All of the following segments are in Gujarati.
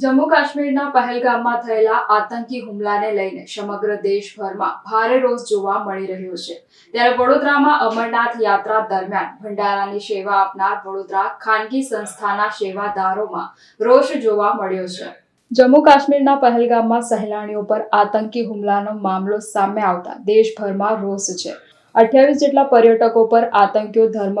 જમ્મુ કાશ્મીરના પહેલગામમાં થયેલા આતંકી હુમલાને લઈને સમગ્ર દેશભરમાં ભારે રોષ જોવા મળી રહ્યો છે. ત્યારે વડોદરામાં અમરનાથ યાત્રા દરમિયાન ભંડારાની સેવા આપનાર વડોદરા ખાનગી સંસ્થાના સેવાદારોમાં રોષ જોવા મળ્યો છે. જમ્મુ કાશ્મીરના પહેલગામમાં સહેલાણીઓ પર આતંકી હુમલાનો મામલો સામે આવતા દેશભરમાં રોષ છે. અઠ્યાવીસ જેટલા પર્યટકો પર આતંકીઓ ધર્મ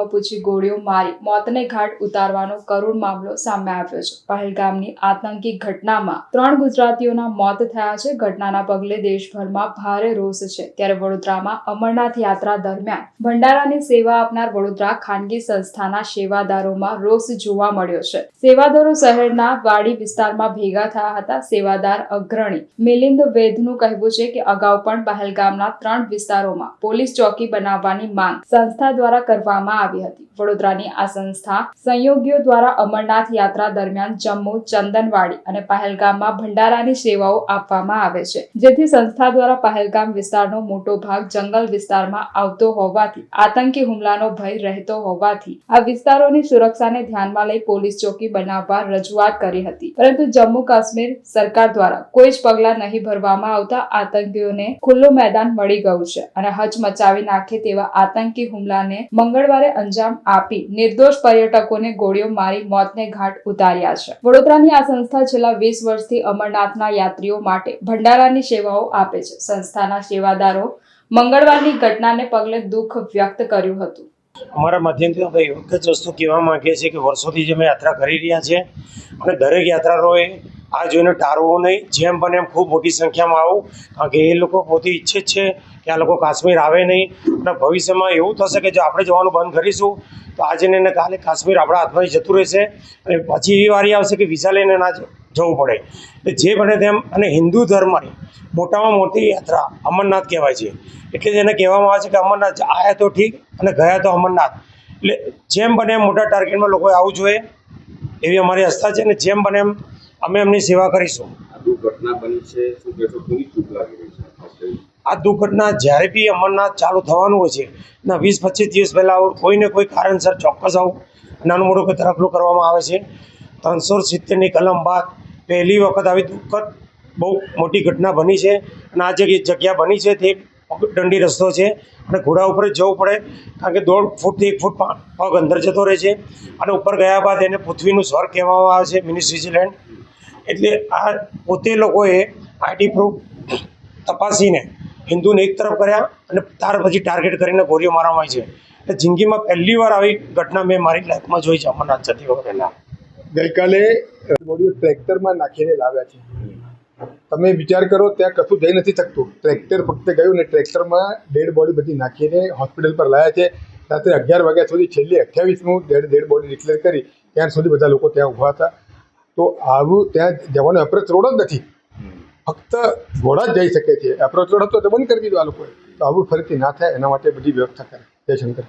ગોળીઓ મારી મોતને ઘાટ ઉતારવાનો કરુણ મામલો સામે આવ્યો છે. પહેલગામની આતંકી ઘટનામાં ત્રણ ગુજરાતીઓના મોત થયા છે. ઘટનાના પગલે દેશભરમાં ભારે રોષ છે. ત્યારે વડોદરામાં અમરનાથ યાત્રા દરમિયાન ભંડારાની સેવા આપનાર વડોદરા ખાનગી સંસ્થાના સેવાદારોમાં રોષ જોવા મળ્યો છે. સેવાદારો શહેરના વાડી વિસ્તારમાં ભેગા થયા હતા. સેવાદાર અગ્રણી મિલિંદ વેદનું કહેવું છે કે અગાઉ પણ પહેલગામના ત્રણ વિસ્તારોમાં પોલીસ ચોકી બનાવવાની માંગ સંસ્થા દ્વારા કરવામાં આવી હતી. વડોદરાની આ સંસ્થા સંયોગીઓ દ્વારા અમરનાથ યાત્રા દરમિયાન જમ્મુ, ચંદનવાડી અને પહેલગામમાં ભંડારાની સેવાઓ આપવામાં આવે છે. જેથી સંસ્થા દ્વારા પહેલગામ વિસ્તારનો મોટો ભાગ જંગલ વિસ્તારમાં આવતો હોવાથી, આતંકી હુમલાનો ભય રહેતો હોવાથી, આ વિસ્તારોની સુરક્ષાને ધ્યાનમાં લઈ પોલીસ ચોકી બનાવવા રજૂઆત કરી હતી. પરંતુ જમ્મુ કાશ્મીર સરકાર દ્વારા કોઈ જ પગલાં નહીં ભરવામાં આવતા આતંકીઓને ખુલ્લું મેદાન મળી ગયું છે અને હચમચાવી નાખે તેવા આતંકી હુમલાને મંગળવારે અંજામ આપી નિર્દોષ પર્યટકોને ગોળીઓ મારી મોતને ઘાટ ઉતાર્યા છે. વડોદરાની આ સંસ્થા છેલ્લા વીસ વર્ષથી અમરનાથના યાત્રીઓ માટે ભંડારાની સેવાઓ આપે છે. સંસ્થાના સેવાદારો મંગળવારની ઘટનાને પગલે દુઃખ વ્યક્ત કર્યું હતું. અમારા માધ્યમથી અમે એક જ વસ્તુ કહેવા માંગીએ છીએ કે વર્ષોથી જે અમે યાત્રા કરી રહ્યા છીએ અને દરેક યાત્રાળુઓએ આ જોઈને ટાળવું નહીં. જેમ બને એમ ખૂબ મોટી સંખ્યામાં આવું. કારણ કે એ લોકો પોતે ઈચ્છે જ છે કે આ લોકો કાશ્મીર આવે નહીં. અને ભવિષ્યમાં એવું થશે કે જો આપણે જવાનું બંધ કરીશું, તો આજે ને કાલે કાશ્મીર આપણા હાથમાંથી જતું રહેશે. અને પછી એવી વારી આવશે કે વિઝા લઈને ના જવું પડે. એટલે જે બને તેમ, અને હિન્દુ ધર્મની મોટામાં મોટી યાત્રા અમરનાથ કહેવાય છે. એટલે જ એને કહેવામાં આવે છે કે અમરનાથ આયા તો ઠીક અને ગયા તો અમરનાથ. એટલે જેમ બને એમ મોટા ટાર્ગેટમાં લોકોએ આવવું જોઈએ. એવી અમારી આસ્થા છે અને જેમ બને એમ અમે એમની સેવા કરીશું. આ દુર્ઘટના જ્યારે બી અમરનાથ ચાલુ થવાનું હોય છે ના વીસ પચીસ દિવસ પહેલાં કોઈને કોઈ કારણસર ચોક્કસ આવું નાનું મોટું કોઈ તરફલું કરવામાં આવે છે. ત્રણસો સિત્તેરની કલમ બાદ પહેલી વખત આવી દુઃખદ બહુ મોટી ઘટના બની છે અને આ જે જગ્યા બની છે તે દંડી રસ્તો છે અને ઘોડા ઉપર જ જવું પડે કારણ કે દોઢ ફૂટથી એક ફૂટ પગ અંદર જતો રહે છે અને ઉપર ગયા બાદ એને પૃથ્વીનું સ્વર્ગ કહેવામાં આવે છે મિની સ્વિટ્ઝરલેન્ડ. એટલે આ પોતે લોકોએ આઈડી પ્રૂફ તપાસીને હિન્દુને એક તરફ કર્યા અને ત્યાર પછી ટાર્ગેટ કરીને ગોળીઓ મારવામાં આવી છે. એટલે જિંદગીમાં પહેલી વાર આવી ઘટના મેં મારી લાઈફમાં જોઈ છે અમરનાથ જતી વખતે. ગઈકાલે બોડીઓ ટ્રેક્ટરમાં નાખીને લાવ્યા છે. તમે વિચાર કરો, ત્યાં કશું જઈ નથી શકતું. ટ્રેક્ટર ફક્ત ગયું ને ટ્રેક્ટરમાં ડેડ બોડી બધી નાખીને હોસ્પિટલ પર લાવ્યા છે. રાત્રે અગિયાર વાગ્યા સુધી છેલ્લી અઠ્યાવીસમું ડેડ ડેડ બોડી ડિક્લેર કરી. ત્યાં સુધી બધા લોકો ત્યાં ઊભા હતા. તો આવું ત્યાં જવાનો એપ્રોચ રોડ જ નથી. ફક્ત ઘોડા જ જઈ શકે છે. એપ્રોચ રોડ હતો તો બંધ કરી દીધો આ લોકોએ. તો આવું ફરીથી ના થાય, એના માટે બધી વ્યવસ્થા કરે. જય શંકર